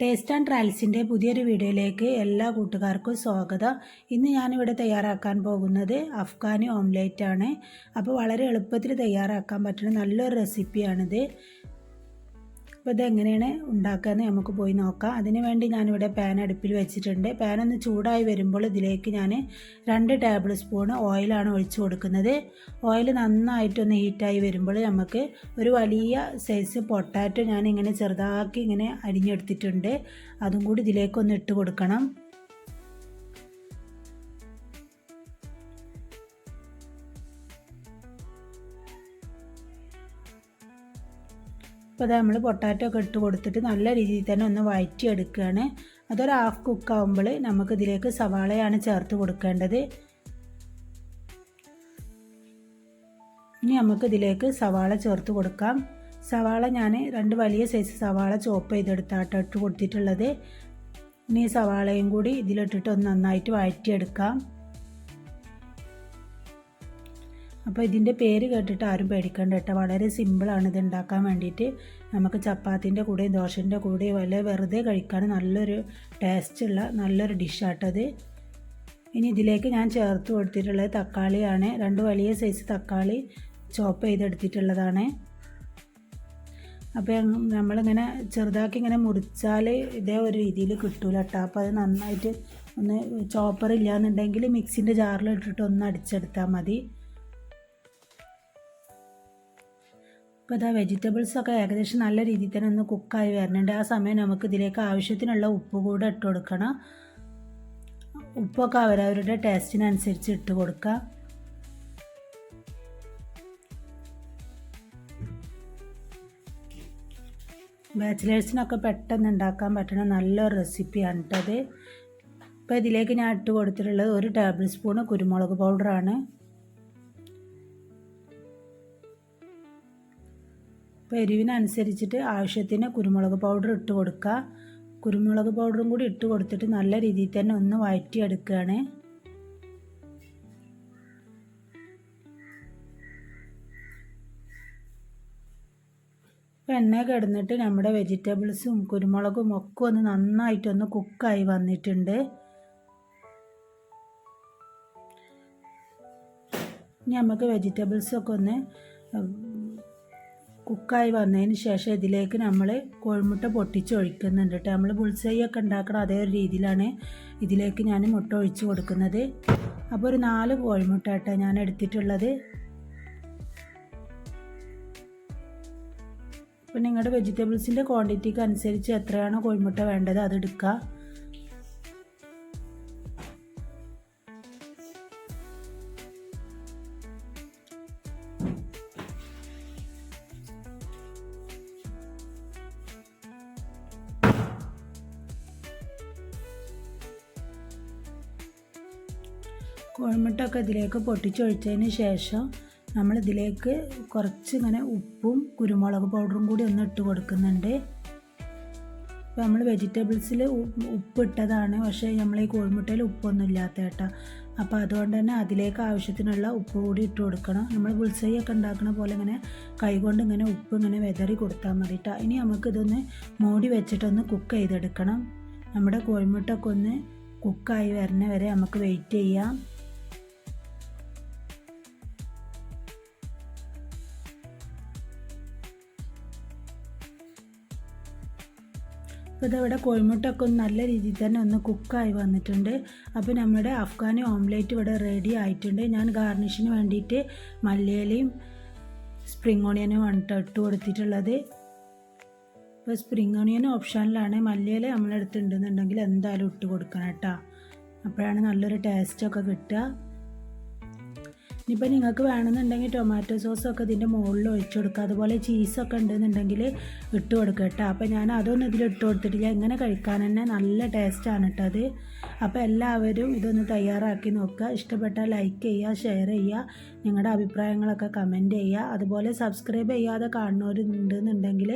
Taste and ട്രയൽസിന്റെ പുതിയൊരു വീഡിയോയിലേക്ക് എല്ലാ കൂട്ടുകാർക്കും സ്വാഗതം. ഇന്ന് ഞാനിവിടെ തയ്യാറാക്കാൻ പോകുന്നത് അഫ്ഗാനി ഓംലേറ്റ് ആണ്. അപ്പോൾ വളരെ എളുപ്പത്തിൽ തയ്യാറാക്കാൻ പറ്റുന്ന നല്ലൊരു റെസിപ്പിയാണിത് അപ്പോൾ ഇതെങ്ങനെയാണ് ഉണ്ടാക്കുകയെന്ന് നമുക്ക് പോയി നോക്കാം. അതിന് വേണ്ടി ഞാനിവിടെ പാൻ അടുപ്പിൽ വെച്ചിട്ടുണ്ട്. പാൻ ഒന്ന് ചൂടായി വരുമ്പോൾ ഇതിലേക്ക് ഞാൻ രണ്ട് ടേബിൾ സ്പൂൺ ഓയിലാണ് ഒഴിച്ചു കൊടുക്കുന്നത്. ഓയിൽ നന്നായിട്ടൊന്ന് ഹീറ്റായി വരുമ്പോൾ നമുക്ക് ഒരു വലിയ സൈസ് പൊട്ടാറ്റോ ഞാൻ ഇങ്ങനെ ചെറുതാക്കി ഇങ്ങനെ അരിഞ്ഞെടുത്തിട്ടുണ്ട്. അതും കൂടി ഇതിലേക്കൊന്ന് ഇട്ട് കൊടുക്കണം. ഇപ്പോൾ നമ്മൾ പൊട്ടാറ്റോ ഒക്കെ ഇട്ട് കൊടുത്തിട്ട് നല്ല രീതിയിൽ തന്നെ ഒന്ന് വഴറ്റിയെടുക്കുകയാണ് അതൊരു ഹാഫ് കുക്ക് ആകുമ്പോൾ നമുക്ക് ഇതിലേക്ക് സവാളയാണ് ചേർത്ത് കൊടുക്കേണ്ടത്. ഇനി നമുക്ക് ഇതിലേക്ക് സവാള ചേർത്ത് കൊടുക്കാം. സവാള ഞാൻ രണ്ട് വലിയ സൈസ് സവാള ചോപ്പ് ചെയ്തെടുത്താട്ടോ ഇട്ട് കൊടുത്തിട്ടുള്ളത്. ഇനി സവാളയും കൂടി ഇതിലിട്ടിട്ട് ഒന്ന് നന്നായിട്ട് വഴറ്റിയെടുക്കാം അപ്പോൾ ഇതിന്റെ പേര് കേട്ടിട്ട് ആരും പേടിക്കേണ്ട കേട്ടോ. വളരെ സിമ്പിളാണ് ഇത് ഉണ്ടാക്കാൻ വേണ്ടിയിട്ട്. നമുക്ക് ചപ്പാത്തിന്റെ കൂടെ ദോശന്റെ കൂടെ വല്ല വെറുതെ കഴിക്കാൻ നല്ലൊരു ടേസ്റ്റുള്ള നല്ലൊരു ഡിഷാട്ടത് ഇനി ഇതിലേക്ക് ഞാൻ ചേർത്ത് കൊടുത്തിട്ടുള്ളത് തക്കാളിയാണ്. രണ്ട് വലിയ സൈസ് തക്കാളി ചോപ്പ് ചെയ്തെടുത്തിട്ടുള്ളതാണ്. അപ്പോൾ നമ്മളിങ്ങനെ ചെറുതാക്കി ഇങ്ങനെ മുറിച്ചാൽ ഇതേ ഒരു രീതിയിൽ കിട്ടൂല കേട്ടോ. അപ്പോൾ അത് നന്നായിട്ട് ഒന്ന് ചോപ്പർ ഇല്ലയെന്നുണ്ടെങ്കിൽ മിക്സിന്റെ ജാറിൽ ഇട്ടിട്ട് ഒന്ന് അടിച്ചെടുത്താൽ മതി. ഇപ്പോൾ ഇതാ വെജിറ്റബിൾസൊക്കെ ഏകദേശം നല്ല രീതിയിൽ തന്നെ ഒന്ന് കുക്കായി വരുന്നുണ്ട്. ആ സമയം നമുക്ക് ഇതിലേക്ക് ആവശ്യത്തിനുള്ള ഉപ്പ് കൂടെ ഇട്ട് കൊടുക്കണം. ഉപ്പൊക്കെ അവരവരുടെ ടേസ്റ്റിനനുസരിച്ച് ഇട്ട് കൊടുക്കുക. ബാച്ചിലേഴ്സിനൊക്കെ പെട്ടെന്ന് ഉണ്ടാക്കാൻ പറ്റുന്ന നല്ലൊരു റെസിപ്പിയാണ് കേട്ടത് ഇപ്പോൾ ഇതിലേക്ക് ഞാൻ ഇട്ട് കൊടുത്തിട്ടുള്ളത് ഒരു ടേബിൾ സ്പൂണ് കുരുമുളക് പൗഡറാണ് അപ്പോൾ എരിവിനനുസരിച്ചിട്ട് ആവശ്യത്തിന് കുരുമുളക് പൗഡർ ഇട്ട് കൊടുക്കുക കുരുമുളക് പൗഡറും കൂടി ഇട്ട് കൊടുത്തിട്ട് നല്ല രീതിയിൽ തന്നെ ഒന്ന് വഴറ്റിയെടുക്കുകയാണ് എണ്ണ കിടന്നിട്ട് നമ്മുടെ വെജിറ്റബിൾസും കുരുമുളകും ഒക്കെ ഒന്ന് നന്നായിട്ടൊന്ന് കുക്കായി വന്നിട്ടുണ്ട്. ഇനി നമുക്ക് വെജിറ്റബിൾസൊക്കെ ഒന്ന് കുക്കായി വന്നതിന് ശേഷം ഇതിലേക്ക് നമ്മൾ കോഴിമുട്ട പൊട്ടിച്ചൊഴിക്കുന്നുണ്ട് കേട്ടോ നമ്മൾ ബുൾസൈയൊക്കെ ഉണ്ടാക്കണം അതേ ഒരു രീതിയിലാണ് ഇതിലേക്ക് ഞാൻ മുട്ട ഒഴിച്ച് കൊടുക്കുന്നത്. അപ്പോൾ ഒരു നാല് കോഴിമുട്ട കേട്ടോ ഞാൻ എടുത്തിട്ടുള്ളത്. അപ്പോൾ നിങ്ങളുടെ വെജിറ്റബിൾസിന്റെ ക്വാണ്ടിറ്റിക്ക് അനുസരിച്ച് എത്രയാണോ കോഴിമുട്ട വേണ്ടത് അത് കോഴിമുട്ടൊക്കെ ഇതിലേക്ക് പൊട്ടിച്ചൊഴിച്ചതിന് ശേഷം നമ്മൾ ഇതിലേക്ക് കുറച്ച് ഇങ്ങനെ ഉപ്പും കുരുമുളക് പൗഡറും കൂടി ഒന്ന് ഇട്ട് കൊടുക്കുന്നുണ്ട്. ഇപ്പോൾ നമ്മൾ വെജിറ്റബിൾസിൽ ഉപ്പ് ഇട്ടതാണ് പക്ഷേ നമ്മൾ ഈ കോഴിമുട്ടയിൽ ഉപ്പൊന്നും ഇല്ലാത്ത കേട്ടോ. അപ്പോൾ അതുകൊണ്ട് തന്നെ അതിലേക്ക് ആവശ്യത്തിനുള്ള ഉപ്പ് കൂടി ഇട്ട് കൊടുക്കണം. നമ്മൾ ബുൾസൈ ഒക്കെ ഉണ്ടാക്കുന്ന പോലെ ഇങ്ങനെ കൈകൊണ്ട് ഇങ്ങനെ ഉപ്പ് ഇങ്ങനെ വെതറി കൊടുത്താൽ മതി കേട്ടോ. ഇനി നമുക്കിതൊന്ന് മൂടി വെച്ചിട്ടൊന്ന് കുക്ക് ചെയ്തെടുക്കണം. നമ്മുടെ കോഴിമുട്ടൊക്കെ ഒന്ന് കുക്കായി വരുന്ന വരെ നമുക്ക് വെയിറ്റ് ചെയ്യാം. അപ്പോൾ ഇതവിടെ കോഴിമുട്ടൊക്കെ ഒന്ന് നല്ല രീതിയിൽ തന്നെ ഒന്ന് കുക്കായി വന്നിട്ടുണ്ട്. അപ്പോൾ നമ്മുടെ അഫ്ഗാനി ഓംലേറ്റ് ഇവിടെ റെഡി ആയിട്ടുണ്ട്. ഞാൻ ഗാർണിഷിന് വേണ്ടിയിട്ട് മല്ലിയിലയും സ്പ്രിങ് ഓണിയനും വന്നിട്ട് ഇട്ട് കൊടുത്തിട്ടുള്ളത്. ഇപ്പോൾ സ്പ്രിങ് ഓണിയൻ ഓപ്ഷനിലാണ്. മല്ലിയില നമ്മളെടുത്തുണ്ടെന്നുണ്ടെങ്കിൽ എന്തായാലും ഇട്ട് കൊടുക്കണം കേട്ടോ. അപ്പോഴാണ് നല്ലൊരു ടേസ്റ്റൊക്കെ കിട്ടുക. ഇനിയിപ്പോൾ നിങ്ങൾക്ക് വേണമെന്നുണ്ടെങ്കിൽ ടൊമാറ്റോ സോസൊക്കെ ഇതിന്റെ മുകളിൽ ഒഴിച്ചു കൊടുക്കുക. അതുപോലെ ചീസൊക്കെ ഉണ്ടെന്നുണ്ടെങ്കിൽ ഇട്ട് കൊടുക്കുക കേട്ടോ. അപ്പോൾ ഞാൻ അതൊന്നും ഇതിൽ ഇട്ട് കൊടുത്തിട്ടില്ല ഇങ്ങനെ കഴിക്കാൻ തന്നെ നല്ല ടേസ്റ്റാണ് കേട്ടോ അത്. അപ്പോൾ എല്ലാവരും ഇതൊന്ന് തയ്യാറാക്കി നോക്കുക. ഇഷ്ടപ്പെട്ടാൽ ലൈക്ക് ചെയ്യുക ഷെയർ ചെയ്യുക നിങ്ങളുടെ അഭിപ്രായങ്ങളൊക്കെ കമന്റ് ചെയ്യുക. അതുപോലെ സബ്സ്ക്രൈബ് ചെയ്യാതെ കാണുന്നവരുണ്ടെന്നുണ്ടെങ്കിൽ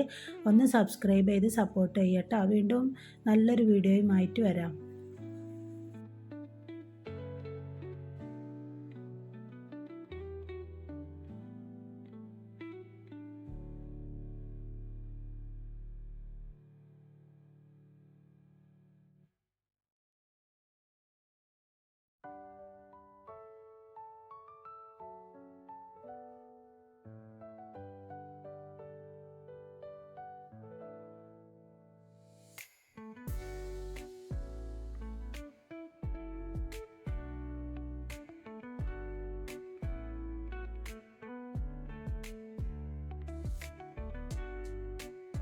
ഒന്ന് സബ്സ്ക്രൈബ് ചെയ്ത് സപ്പോർട്ട് ചെയ്യട്ടോ വീണ്ടും നല്ലൊരു വീഡിയോയുമായിട്ട് വരാം.